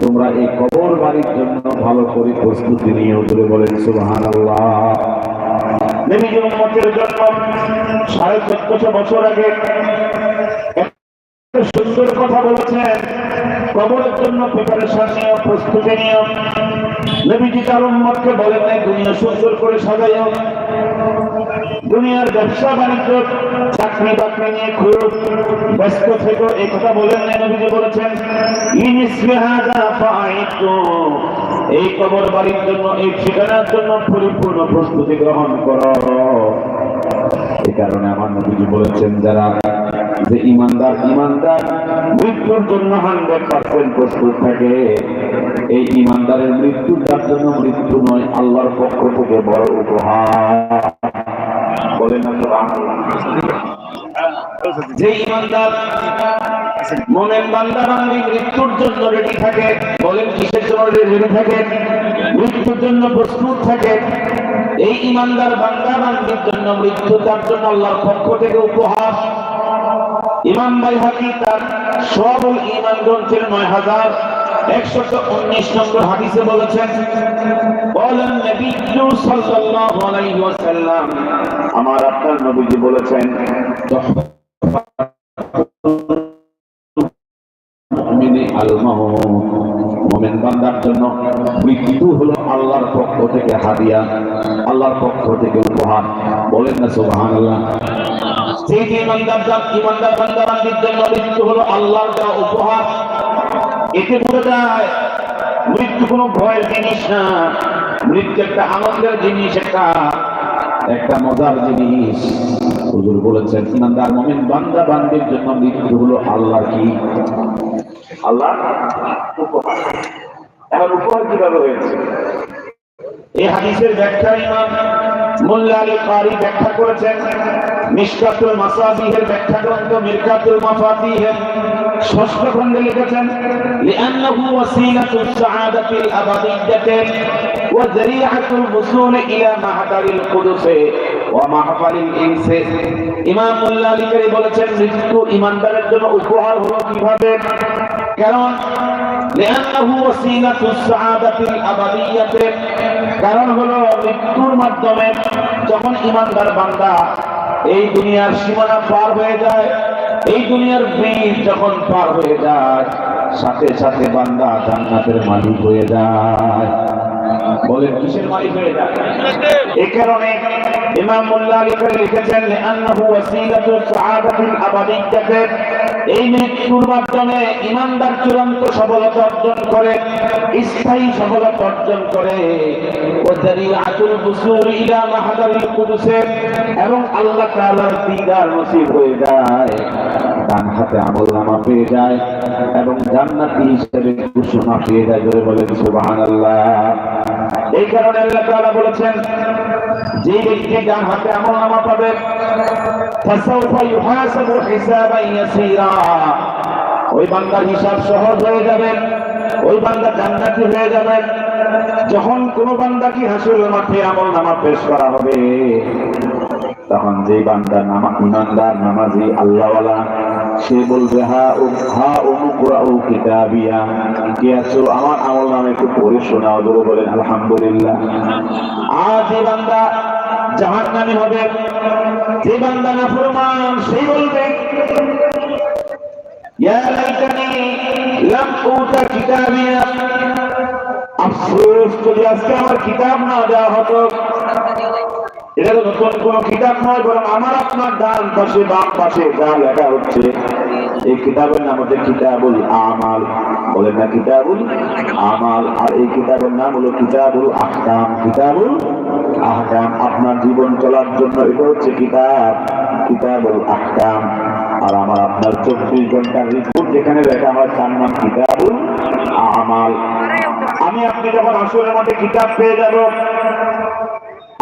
তোমরা এই কবর বাড়ির জন্য ভালো করে প্রস্তুতি নিয়ে বলে বলেন সুবাহান সাড়ে চোদ্দশো বছর আগে সুন্দর কথা বলেছেন, কবরের জন্য প্রিপারেশন নিয়ে প্রস্তুতি নিয়ে নবীজি তার উম্মতকে বলেন নাই দুনিয়া সুন্দর করে সাজাইও। দুনিয়ার ব্যবসা বাণিজ্য, চাকরি বাকরি নিয়ে খুব ব্যস্ত থেকো। এই কথা বলেন নাই নবীজি, বলেছেন এই কবর বাড়ির জন্য, এই ঠিকানার জন্য পরিপূর্ণ প্রস্তুতি গ্রহণ করো। এই কারণে আমার নবীজি বলেছেন, যারা যে ইমানদার ইমানদার, মৃত্যুর জন্য হান্ড্রেড পার্সেন্ট প্রস্তুত থাকে। এই ইমানদারের মৃত্যু তার জন্য মৃত্যু নয়, আল্লাহর পক্ষ থেকে বড় উপহার। যে ইমানদার মনের বান্দা বান্দি মৃত্যুর জন্য রেডি থাকে, বলেন কিসের জন্য রেডি থাকে? মৃত্যুর জন্য প্রস্তুত থাকে। এই ইমানদার বান্দা বান্দির জন্য মৃত্যু তার জন্য আল্লাহর পক্ষ থেকে উপহার। ইমাম ভাই হাকি তার সবল ইমান গ্রন্থের নয় হাজার নম্বর বলেছেন বলেন বান্দার জন্য মৃত্যু হলো আল্লাহর পক্ষ থেকে হাদিয়া, আল্লাহর পক্ষ থেকে উপহার। বলেন না সুবহানাল্লাহ। সেই ইমানদার ইমানদার মৃত্যু হলো আল্লাহর দেওয়া উপহার। এতে যায়, মৃত্যু কোনো ভয়ের জিনিস না। মৃত্যু একটা আনন্দের জিনিস, একটা একটা মজার জিনিস। হুজুর বলেছেন, ইমানদার বান্দা বান্দির জন্য মৃত্যু হলো আল্লাহর কি? আল্লাহ উপহার। এখন উপহার কীভাবে হয়েছে? এই হাদিসের ব্যাখ্যা ইমাম মোল্লা আলী কারি ব্যাখ্যা করেছেন মিশকাতুল মাসাবিহের ব্যাখ্যা গ্রন্থ মিরকাতুল মাফাতিহের ষষ্ঠ খণ্ডে লিখেছেন, লিআন্নাহু ওয়াসিলাতুস সাআদাতিল আবাদিyy্যাতি ওয়া যারিআতুল উসুল ইলা মাহদারিল কুদুস ওয়া মাহফালিল ইনস। ইমাম মোল্লা বলেছেন, মৃত্যু ইমানদারের জন্য উপহার হলো কীভাবে? কারণ, লিআন্নাহু ওয়াসিলাতুস সাআদাতিল আবাদিyy্যাতি কারণ হলো মৃত্যুর মাধ্যমে যখন ইমানদার বান্দা এই দুনিয়ার সীমানা পার হয়ে যায়, এই দুনিয়ার বীর যখন পার হয়ে যায়, সাথে সাথে বান্দা জান্নাতের মালিক হয়ে যায়। বলেন, কিসের মালিক হয়ে যায়? এই কারণে ইমাম মোল্লা লিখেছেন লিআন্নাহু ওয়াসিলাতু সাআদাতিল আবাদিyy্যাতি এই মৃত্যুর মাধ্যমে ইমানদার চূড়ান্ত সফলতা অর্জন করে, স্থায়ী সফলতা অর্জন করে। এবং আল্লাহ তাআলার দিদার নসিব হয়ে যায়। ডান হাতে আমল নামা পেয়ে যায়, এবং জান্নাতি হিসেবে ঘোষণা পেয়ে যায় ধরে বলেন সুবহানাল্লাহ। এই কারণে আল্লাহ তাআলা বলেছেন যে ব্যক্তি ডান হাতে আমল নামা পাবে, ফাসাউফা ইউহাসাবু হিসাবান ইয়াসীরা। ওই বান্দার হিসাব সহজ হয়ে যাবে, ওই বান্দা জান্নাতি হয়ে যাবে, যখন কোন বান্দা কি হাসুল মাঠে আমল নামা পেশ করা হবে, তখন যে বান্দা নামা নামাজি, আল্লাহওয়ালা সে বলবে, হা ও হা ও কিতাবিয়া। আছো আমার আমল নামে একটু পড়ে শোনাও ধরে বলেন, আলহামদুলিল্লাহ। বান্দা জাহান্নামী হবে, যে বান্দা নাফরমান, সেই বলবে, ইয়া লাইতানি লাম উতা কিতাবিয়া। আফসোস যদি আজকে আমার কিতাব না দেওয়া হতো কিতাব আমার আপনার জীবন চলার জন্য এটা হচ্ছে কিতাব, কিতাবুল আহকাম। আর আমার আপনার চব্বিশ ঘণ্টার রিপোর্ট যেখানে লেখা হয় তার নাম, কিতাবুল আমাল। আমি আপনি যখন আসরের মাঠে কিতাব পেয়ে যাব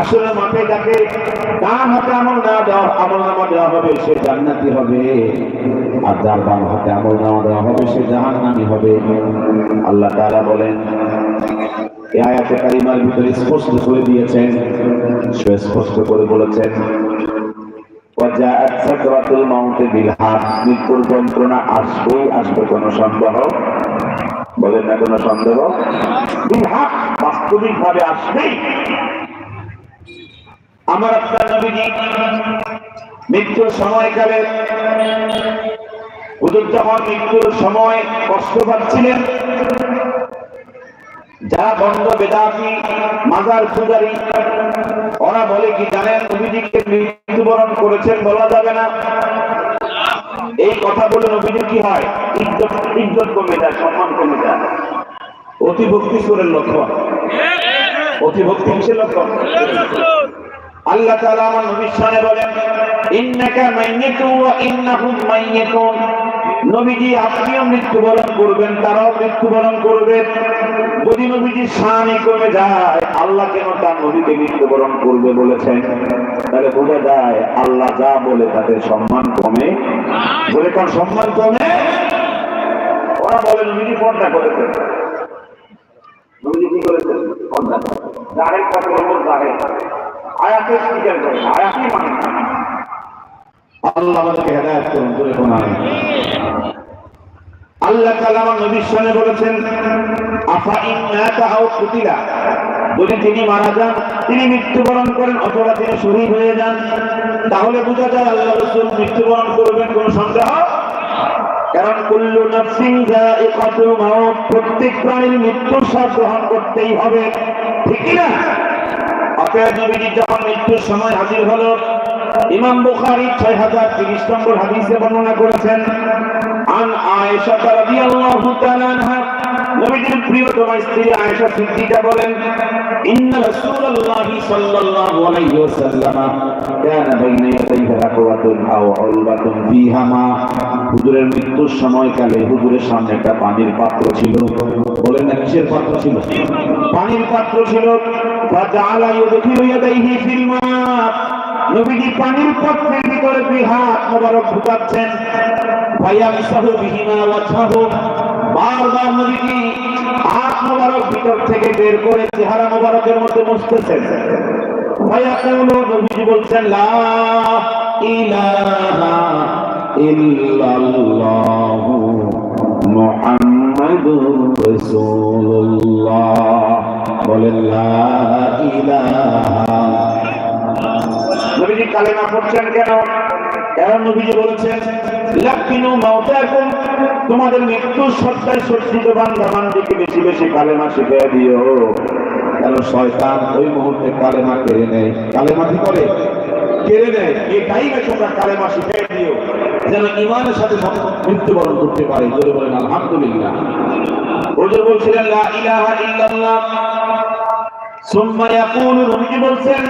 আসলে মাঠে যাকে তার হাতে আমল না দেওয়া, আমল নামা দেওয়া হবে, সে জান্নাতি হবে। আর যার বাম হাতে আমল নামা দেওয়া হবে, সে জাহান্নামি হবে। আল্লাহ তারা বলেন আয়াতে কারিমার ভিতরে স্পষ্ট করে দিয়েছেন স্পষ্ট করে বলেছেন যন্ত্রণা আসবেই আসবে বলেন না, কোনো বাস্তবিক ভাবে আসবেই। আমার আপনার নবীজি মৃত্যুর সময়কালে হুজুর যখন মৃত্যুর সময় কষ্ট পাচ্ছিলেন যারা বন্ধ বেদাতি, মাজার পূজারী ওরা বলে কি জানেন নবীজিকে মৃত্যুবরণ করেছেন বলা যাবে না? এই কথা বলে নবীজির কি হয়? ইজ্জত ইজ্জত কমে যায়, সম্মান কমে যায়। অতি ভক্তি সুরের লক্ষণ। অতি ভক্তি লক্ষণ। আল্লাহ তাআলা আমার নবীর সামনে বলেন, ইন্নাকা মাইয়াতুন ওয়া ইন্নাহুম মাইয়াতুন। নবীজি আপনিও মৃত্যুবরণ করবেন, তারাও মৃত্যুবরণ করবে। যদি নবীজির শানে কমে যায়, আল্লাহ কেন তার নবীকে মৃত্যুবরণ করবে বলেছেন? তাহলে বোঝা যায় আল্লাহ যা বলে তাদের সম্মান কমে। বলে কোন সম্মান কমে? ওরা বলে, নবীজি পর্দা করেছেন নবীজি কি করেছেন পর্দা জাহের আয়াতে স্বীকার করে আয়াতই মানে। আল্লাহ আমাদেরকে হেদায়ত করুন বলে কোন আল্লাহ তাআলা আমার নবীর সামনে বলেছেন, আফা ইন্নাকা আও কুতিলা? যদি তিনি মারা যান, তিনি মৃত্যুবরণ করেন, অথবা তিনি শহীদ হয়ে যান। তাহলে বোঝা যায় আল্লাহ রাসূল মৃত্যুবরণ করবেন কোন সন্দেহ? কারণ কুল্লু নাফসিন যায়িকাতুল প্রত্যেক প্রাণীর মৃত্যুর স্বাদ গ্রহণ করতেই হবে। ঠিক না? অতএব নবীজি যখন মৃত্যুর সময় হাজির হলো, ইমাম বুখারি ছয় হাজার তিরিশ নম্বর হাদিসে বর্ণনা করেছেন, আন আয়েশা রাদিয়াল্লাহু তাআলা হুজুরের মৃত্যুর সময়কালে হুজুরের সামনে একটা পানির পাত্র ছিল। বলেন না, কিসের পাত্র ছিল? পানির পাত্র ছিল, ফাজাআলা ইউদখিলু ইয়াদাইহি পানির পাত্রের ভিতরে দুই হাত ঢুকাচ্ছেন। ওয়াজহাহু। বারবার নবীজি হাত মোবারক ভিতর থেকে বের করে চেহারা মোবারকের মধ্যে বলছেন, লা ইলাহা ইল্লাল্লাহু মুহাম্মাদুর রাসূলুল্লাহ। বলেন, লা ইলাহা নবীজি কালেমা পড়ছেন কেন? তোমাদের মৃত্যু সত্তায় বেশি বেশি কালেমা দিও। শয়তান ওই মুহূর্তে কালেমা কেড়ে নেয়। কালেমা কি করে? কেড়ে নেয়। এই টাইমে তোমরা কালেমা দিও। যেন ইমানের সাথে মৃত্যুবরণ করতে পারে। আলহামদুলিল্লাহ বলছিলেন বলছেন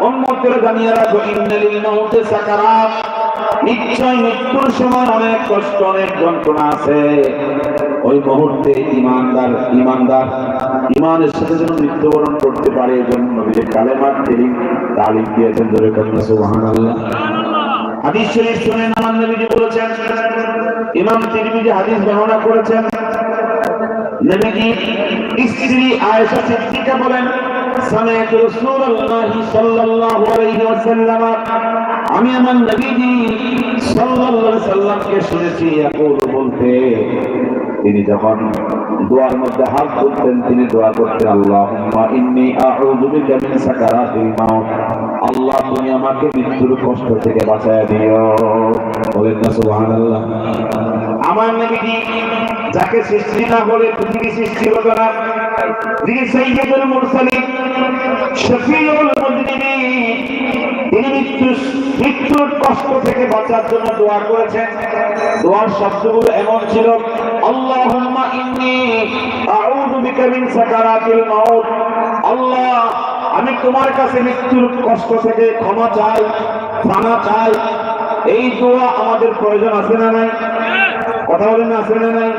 উম্মতরা জানিয়ে রাখো নিশ্চয় মৃত্যুর সময় অনেক কষ্ট, অনেক যন্ত্রণা আছে। ওই মুহূর্তে ইমানদার ইমানদার, ইমানের সাথে যেন মৃত্যুবরণ করতে পারে, এই জন্য নবীজি কালেমার তিনি তালিম দিয়েছেন ধরে কন্যা হাদিস শরীফ নবীজি বলেছেন, ইমাম তিরমিজি হাদিস বর্ণনা করেছেন। নবীজি স্ত্রী আয়েশা সিদ্দিকা বলেন سمعت رسول الله صلى الله عليه وسلم আমি আমার নবীজি সাল্লাল্লাহু আলাইহি সাল্লামকে শুনেছি ইয়াকুল বলতে তিনি যখন দোয়ার মধ্যে হাত তুলতেন, তিনি দোয়া করতেন, আল্লাহুম্মা ইন্নী আল্লাহ, তুমি আমাকে মৃত্যুর কষ্ট থেকে বাঁচায় দিও। বলেন না, সুবহানাল্লাহ। আমার নবীজি যাকে সৃষ্টি না বলে পৃথিবী সৃষ্টি হতো না যিনি সাইয়্যিদুল মুরসালিন, শফিউল মুজরিমিন। মৃত্যুর কষ্ট থেকে বাঁচার জন্য দোয়া করেছেন। দোয়ার শব্দগুলো এমন ছিল, আল্লাহুম্মা ইন্নী আউযু বিকা মিন সাকারাতিল মাউত। আল্লাহ, আমি তোমার কাছে মৃত্যুর কষ্ট থেকে ক্ষমা চাই ক্ষমা চাই। এই দোয়া আমাদের প্রয়োজন, আছে না নাই? কথা বলেন না, আছে না নাই?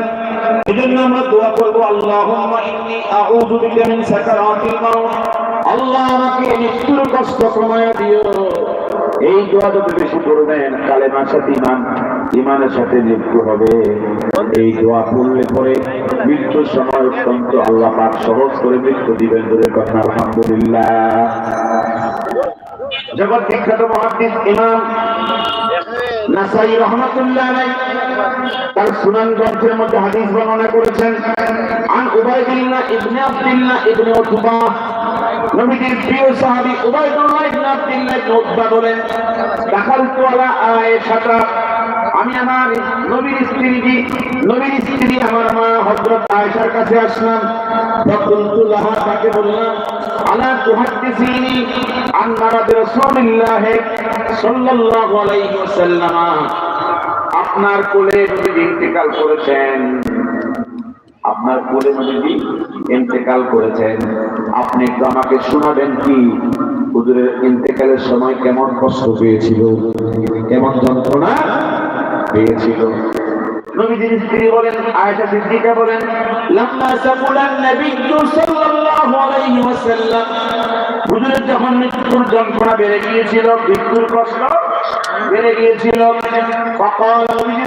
এজন্য আমরা দোয়া করব, আল্লাহুম্মা ইন্নী আউযু বিকা মিন সাকারাতিল মাউত। আল্লাহ আমাকে মৃত্যুর কষ্ট কমায় দিও। এই দোয়া যদি বেশি করবেন কালেমার সাথে ইমান ইমানের সাথে মৃত্যু হবে। এই দোয়া পড়লে পরে মৃত্যুর সময় অত্যন্ত আল্লাহ পাক সহজ করে মৃত্যু দিবেন বলে কথা, আলহামদুলিল্লাহ। জগৎ বিখ্যাত মহাদ্দিস ইমাম নাসাই রহমাতুল্লাহ তার সুনান গ্রন্থের মধ্যে হাদিস বর্ণনা করেছেন, আন Ubaidullah ibn Abdullah ibn Utba নবীজির প্রিয় উবাইদুল্লাহ ইবনে আব্দুল্লাহ বলেন আয়েশাতা আমি আমার নবীর নবীর স্ত্রী আমার মা হযরত আয়েশার কাছে আসলাম। লাহা তাকে বললাম, আলা তুহাদ্দিসিনি রাসূলিল্লাহ সাল্লাল্লাহু আলাইহি ওয়াসাল্লাম। আপনার কোলে নবী ইন্তেকাল করেছেন আপনার কোলে নবীজি ইন্তেকাল করেছেন আপনি একটু আমাকে শোনাবেন কি? হুজুরের ইন্তেকালের সময় কেমন কষ্ট পেয়েছিল? কেমন যন্ত্রণা পেয়েছিল? বলেন বেড়ে গিয়েছিল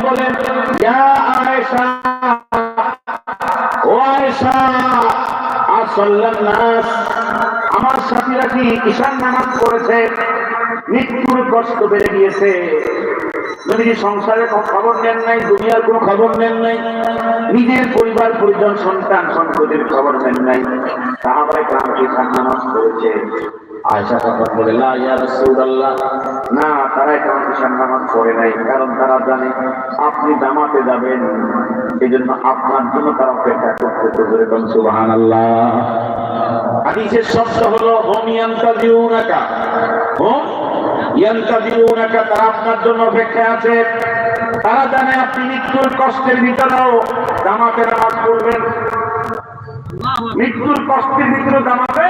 বলেন আমার সাথীরা কি ঈশান নামাজ করেছে মৃত্যুর কষ্ট বেড়ে গিয়েছে। সংসারে সংসারের খবর নেন নাই, দুনিয়ার কোনো খবর নেন নাই, নিজের পরিবার, পরিজন, সন্তান, সন্ততির খবর নেন নাই। তাহলে গ্রামকে নামাজ করেছে আয়সা তখন বলে রাসূলুল্লাহ। না, তারা কেমন ঈশান নামাজ পড়ে নাই, কারণ তারা জানে আপনি জামাতে যাবেন। এই জন্য আপনার জন্য তারা অপেক্ষা করতেছে জোরে বলুন, সুবহানাল্লাহ। হাদিসের তারা আপনার জন্য অপেক্ষা আছে। তারা জানে আপনি মৃত্যুর কষ্টের ভিতরেও জামাতে নামাজ পড়বেন। মৃত্যুর কষ্টের ভিতরে জামাতে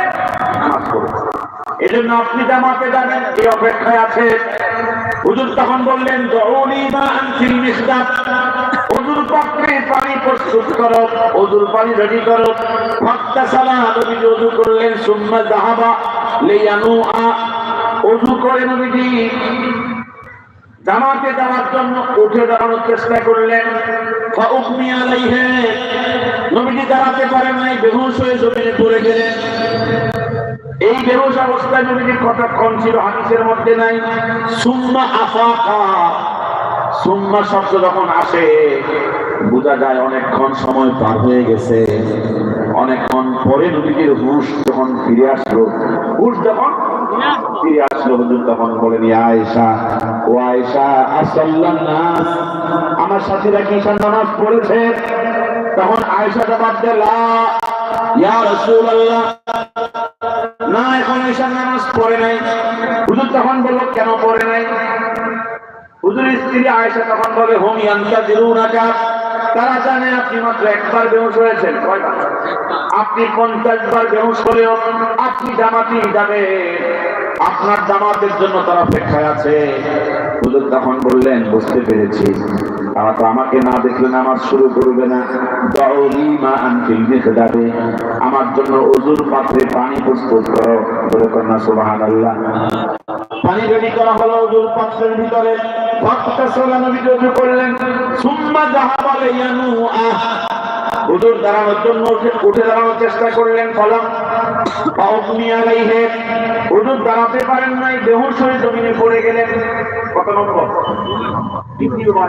এই জন্য আপনি জামাতে যাবেন, এই অপেক্ষায় আছে। হুজুর তখন বললেন হুজুর পানি প্রস্তুত করো, হুজুর পানি রেডি করো। করলেন, সুম্মা যাহাবা লিয়ানু আ। ওযু করে নবীজি জামাতে যাওয়ার জন্য উঠে দাঁড়ানোর চেষ্টা করলেন। নবীজি দাঁড়াতে পারেন নাই, বেহুশ হয়ে জমিনে পড়ে গেলেন। এই বেহুশ অবস্থায় নবীজির কতক্ষণ ছিল, হাদিসের মধ্যে নাই। সুম্মা আফাকা। সুম্মা শব্দ যখন আসে, বোঝা যায় অনেকক্ষণ সময় পার হয়ে গেছে। অনেকক্ষণ পরে নবীজির হুশ যখন ফিরে আসলো, হুশ যখন ফিরে আসলো, হুজুর তখন বলেন আয়েশা, ও আয়েশা, আসাল্লান নাস। আমার সাথীরা কি ঈশান নামাজ পড়েছে? তখন আয়েশা জবাব দিল ইয়া রাসূলুল্লাহ। এখন নামাজ পড়ে নাই। হুজুর তখন বলল, কেন পড়ে নাই? হুজুরের স্ত্রী আয়েশা তখন বলে, হোম ইয়ান্তা দিলুনাকা তারা জানে আপনি মাত্র একবার বেহুশ হয়েছেন। আপনি পঞ্চাশ বার বেহুশ হলেও আপনি জামাতি যাবে আপনার জামাতের জন্য তারা অপেক্ষায় আছে। হুজুর তখন বললেন, বুঝতে পেরেছি। আমাকে না দেখলে নামাজ শুরু করবে না। মা আনফিল যাবে আমার জন্য অজুর পাত্রে পানি প্রস্তুত করো। কন্যা সুবাহান আল্লাহ পানি চেষ্টা করলেন। দাঁড়াতে নাই হয়ে জমিনে পড়ে গেলেন। কত নম্বর? দ্বিতীয়বার।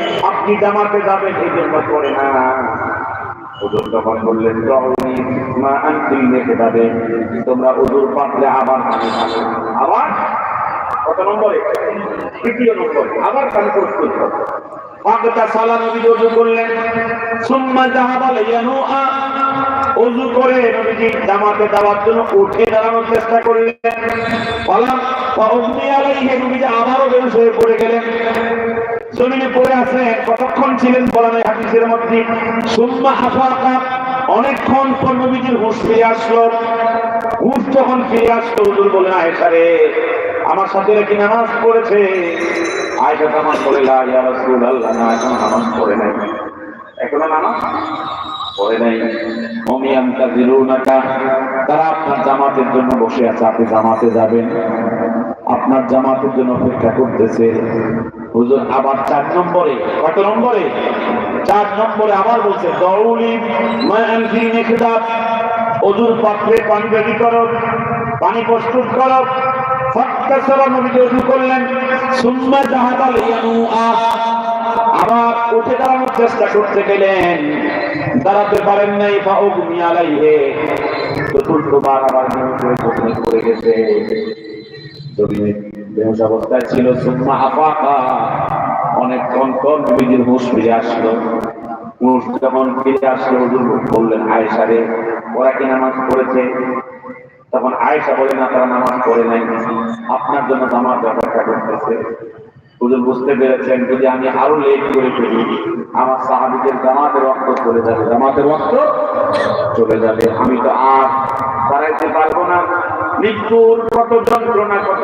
আপনি জামাতে যাবেন, এই জন্য পড়ে না। হুজুর তখন বললেন রহনি মা আনতিল মেখে যাবে তোমরা উজুর পাতলে আবার পানি খাবে আবার? কত নম্বরে? তৃতীয় নম্বরে। আবার পানি প্রস্তুত করো। পাকটা সালা নবী ওযু করলেন। সুম্মা যাহাবা লিয়ানুআ ওযু করে নবীজি জামাতে যাওয়ার জন্য উঠে দাঁড়ানোর চেষ্টা করলেন। পালাম। ফাউমি আলাইহি, নবীজি আবারও বেহুশ হয়ে পড়ে গেলেন। জমিনে পড়ে আছে, কতক্ষণ ছিলেন বলা নাই হাদিসের মধ্যে? সুম্মা আফাকা, অনেকক্ষণ পর নবীজির হুঁশ ফিরে আসলো। হুঁশ যখন ফিরে আসলো, হুজুর বলেন আয়েশা রে, আমার সাথে কি নামাজ পড়েছে? আয়েশা নামাজ পড়ে ইয়া রাসূলুল্লাহ না, এখন নামাজ পড়ে নাই। এখনও নামাজ পড়ে নাই? অমিয়াম তাজিরুনাকা তারা আপনার জামাতের জন্য বসে আছে, আপনি জামাতে যাবেন। আপনার জামাতের জন্য অপেক্ষা করতেছে। হুজুর আবার চার নম্বরে, কত নম্বরে? চার নম্বরে আবার বলছে দৌলি পাত্রে পানি রেডি করো, পানি প্রস্তুত করো। করলেন, সুম্মা আবার উঠে দাঁড়ানোর চেষ্টা করতে গেলেন। দাঁড়াতে পারেন নাই বা অগ্নি আলাইহে। আবার গেছে। জমিনে অবস্থায় ছিল, সুম্মা আফাকা অনেকক্ষণ পর নবীজির হুঁশ ফিরে আসলো। হুঁশ যখন ফিরে আসলো, হুজুর বললেন, আয়েশা রে, ওরা কি নামাজ পড়েছে? তখন আয়েশা বলে, না, তারা নামাজ পড়ে নাই। আপনার জন্য নামাজ অপেক্ষা করতেছে হুজুর বুঝতে পেরেছেন, যদি আমি আরও লেট করে ফেলি, আমার সাহাবিদের জামাতের রক্ত চলে যাবে, জামাতের রক্ত চলে যাবে। আমি তো আর দাঁড়াইতে পারব না। মৃত্যুর কত যন্ত্রণা, কত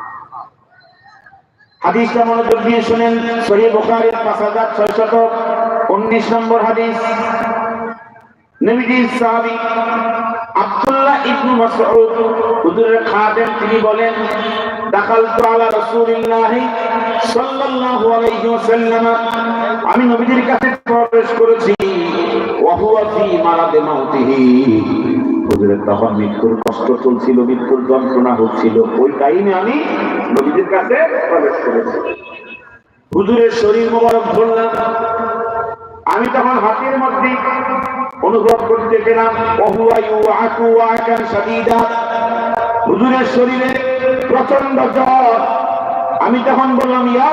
হাদিসটা মনোযোগ দিয়ে শুনেন। সহি বুখারীর পাঁচ হাজার ছয়শত উনিশ নম্বর হাদিস। নবীজির সাহাবী আব্দুল্লাহ ইবনু মাসউদ, হুজুরের খাদেম, তিনি বলেন, দাখালতু আলা রাসূলিল্লাহ সাল্লাল্লাহু আলাইহি ওয়াসাল্লাম, আমি নবীজির কাছে প্রবেশ করেছি। ওয়া হুয়া ফি মারাদে মাউতিহি। হুজুরের তখন মৃত্যুর কষ্ট চলছিল, মৃত্যুর যন্ত্রণা হচ্ছিল। ওই টাইমে আমি নবীজির কাছে প্রবেশ করেছি। হুজুরের শরীর মোবারক ধরলাম। আমি তখন হাতের মধ্যে অনুভব করতে সাদিদা হুজুরের শরীরে প্রচণ্ড জ্বর। আমি তখন বললাম, ইয়া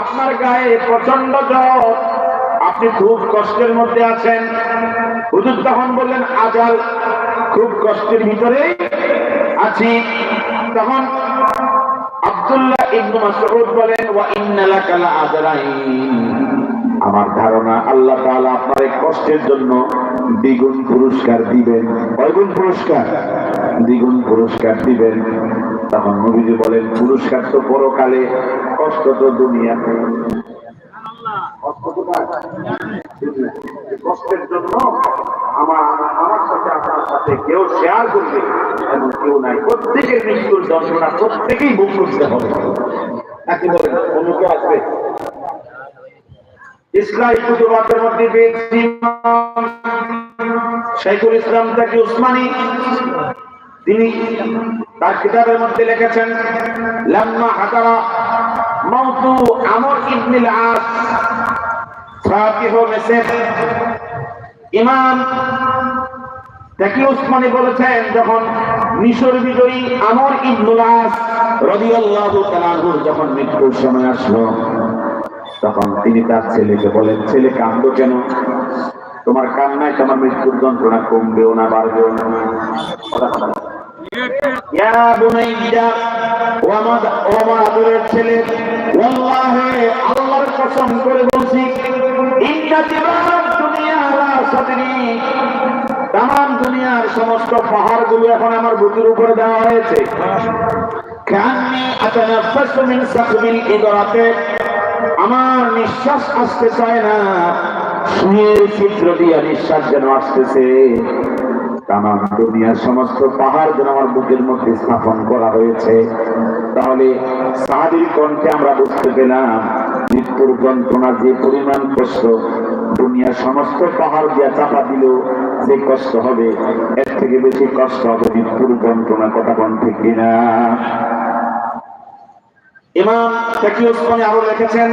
আপনার গায়ে প্রচণ্ড জ্বর। আপনি খুব কষ্টের মধ্যে আছেন। হুজুর তখন বললেন, আজাল খুব কষ্টের ভিতরে আছি। তখন আব্দুল্লাহ ইবনু মাসউদ বলেন, ওয়া ইন্না লাকা লাআজরাইন আমার ধারণা, আল্লাহ তাআলা আপনার কষ্টের জন্য দ্বিগুণ পুরস্কার দিবেন। কয়গুণ পুরস্কার? দ্বিগুণ পুরস্কার দিবেন। তখন নবীজি বলেন, পুরস্কার তো পরকালে, কষ্ট তো দুনিয়াতে? কষ্টের জন্য আমার আমার সাথে আপনার সাথে কেউ শেয়ার করবে কেউ নাই। প্রত্যেকের মৃত্যুর প্রত্যেকেই করতে হবে। আসবে। ইসলামী মধ্যে পেয়েছি ইসলাম তাকে উসমানী। তিনি তার কিতাবের মধ্যে লিখেছেন, লাম্মা হাতারা মাউতু আমর ইবনুল আস ফাতিহ মেসেজ ইমাম তাকি উসমানী বলেছেন, যখন মিশর বিজয়ী আমর ইবনুল আস রাদিয়াল্লাহু তাআলার যখন মৃত্যুর সময় আসলো, তখন তিনি তার ছেলেকে বলেন, ছেলে কান্দো কেন? তোমার কান্নায় তোমার মৃত্যুর যন্ত্রণা কমবেও না, বাড়বেও না। ছেলে আল্লাহর কসম করে বলছি সমস্ত পাহাড়গুলো এখন আমার বুকের উপরে দেওয়া হয়েছে। আমার নিঃশ্বাস আসতে চায় না। যেন সমস্ত পাহাড় যেন আমার বুকের মধ্যে স্থাপন করা হয়েছে। তাহলে সাহাবির কণ্ঠে আমরা বুঝতে পেলাম মৃত্যুর যন্ত্রণা যে পরিমাণ কষ্ট, দুনিয়ার সমস্ত পাহাড় দিয়া চাপা দিল যে কষ্ট হবে, এর থেকে বেশি কষ্ট হবে মৃত্যুর যন্ত্রণা কথা ঠিক কিনা? ইমাম আরও লিখেছেন